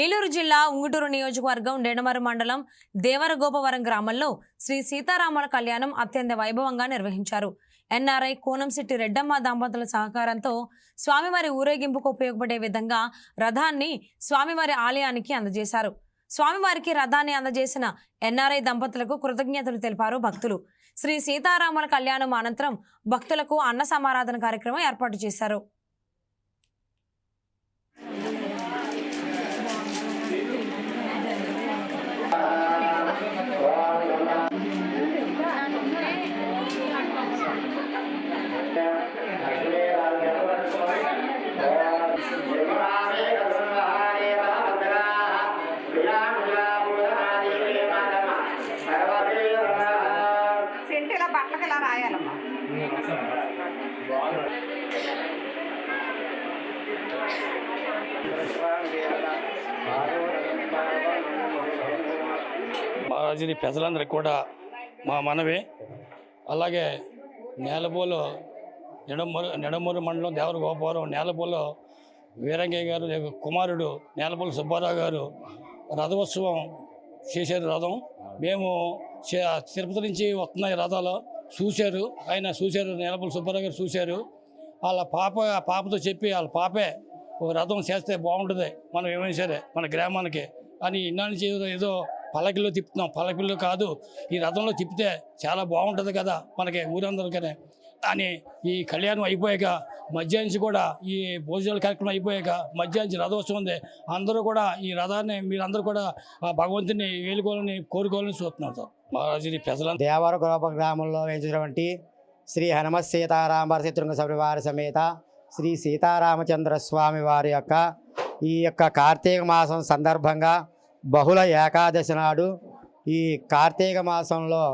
ఏలూరు జిల్లా ఉంగుటూరు నియోజకవర్గం డెడమరు మండలం దేవరగోపవరం గ్రామంలో శ్రీ సీతారాముల కళ్యాణం అత్యంత వైభవంగా నిర్వహించారు. ఎన్ఆర్ఐ కోనంశెట్టి రెడ్డమ్మ దంపతుల సహకారంతో స్వామివారి ఊరేగింపుకు ఉపయోగపడే విధంగా రథాన్ని స్వామివారి ఆలయానికి అందజేశారు. స్వామివారికి రథాన్ని అందజేసిన ఎన్ఆర్ఐ దంపతులకు కృతజ్ఞతలు తెలిపారు భక్తులు. శ్రీ సీతారాముల కళ్యాణం అనంతరం భక్తులకు అన్న సమారాధన కార్యక్రమం ఏర్పాటు చేశారు. సెంటిలో ఇలా రాయాలమ్మా? బాలాజీ ప్రజలందరికీ కూడా మా మనవి. అలాగే నేలపూలు నిడమూరు నిడమూరు మండలం దేవర గోపవరం నేలపూలు వీరంగయ్య గారు కుమారుడు నేలపూలు సుబ్బారావు గారు రథోత్సవం చేసేది రథం. మేము చే- తిరుపతి నుంచి వస్తున్నాయి రథాలు. చూశారు. ఆయన చూశారు. నేలపూలు సుబ్బారావు గారు చూశారు. వాళ్ళ పాప పాపతో చెప్పి వాళ్ళ పాపే ఒక రథం చేస్తే బాగుంటుంది. మనం ఏమైనా సరే మన గ్రామానికి అని ఇన్నాళ్ళు నుంచి ఏదో ఏదో పల్లకిలో తిప్పుతున్నాం. పల్లకిలో కాదు ఈ రథంలో తిప్పితే చాలా బాగుంటుంది కదా మనకి ఊరందరికనే అని ఈ కళ్యాణం అయిపోయాక మధ్యాహ్నం కూడా ఈ భోజనాల కార్యక్రమం అయిపోయాక మధ్యాహ్నం రథోత్సవం ఉంది. అందరూ కూడా ఈ రథాన్ని మీరందరూ కూడా ఆ భగవంతుని వేలుకోవాలని కోరుకోవాలని చూస్తున్నారు సార్. మహారాజు ప్రజలంతా దేవర గృహ గ్రామంలో వేయించినటువంటి శ్రీ హనుమత్ సీతారామ శత్రుంగ సభవారి సమేత శ్రీ సీతారామచంద్ర స్వామి వారి యొక్క ఈ యొక్క కార్తీక మాసం సందర్భంగా బహుళ ఏకాదశి నాడు ఈ కార్తీక మాసంలో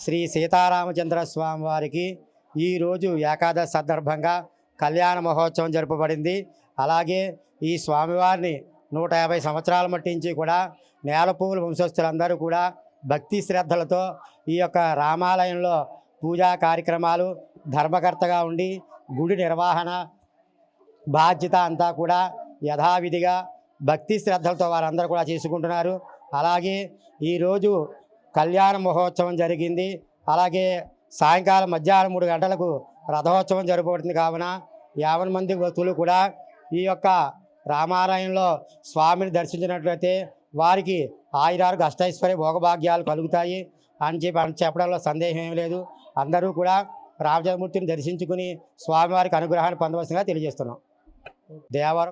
శ్రీ సీతారామచంద్ర స్వామి వారికి ఈరోజు ఏకాదశి సందర్భంగా కళ్యాణ మహోత్సవం జరపబడింది. అలాగే ఈ స్వామివారిని నూట యాభై సంవత్సరాల మట్టించి కూడా నేలపూలు వంశస్థులందరూ కూడా భక్తి శ్రద్ధలతో ఈ యొక్క రామాలయంలో పూజా కార్యక్రమాలు ధర్మకర్తగా ఉండి గుడి నిర్వహణ బాధ్యత అంతా కూడా యథావిధిగా భక్తి శ్రద్ధలతో వారందరూ కూడా చేసుకుంటున్నారు. అలాగే ఈరోజు కళ్యాణ మహోత్సవం జరిగింది. అలాగే సాయంకాలం మధ్యాహ్నం మూడు గంటలకు రథోత్సవం జరగబడుతుంది కావున యావన్ మంది భక్తులు కూడా ఈ యొక్క రామాలయంలో స్వామిని దర్శించినట్లయితే వారికి ఆయురారు అష్టైశ్వర్య భోగభాగ్యాలు కలుగుతాయి అని చెప్పి అని చెప్పడంలో సందేహం ఏం లేదు. అందరూ కూడా రామచంద్రమూర్తిని దర్శించుకుని స్వామివారికి అనుగ్రహాన్ని పొందవలసిందిగా తెలియజేస్తున్నాం. దేవర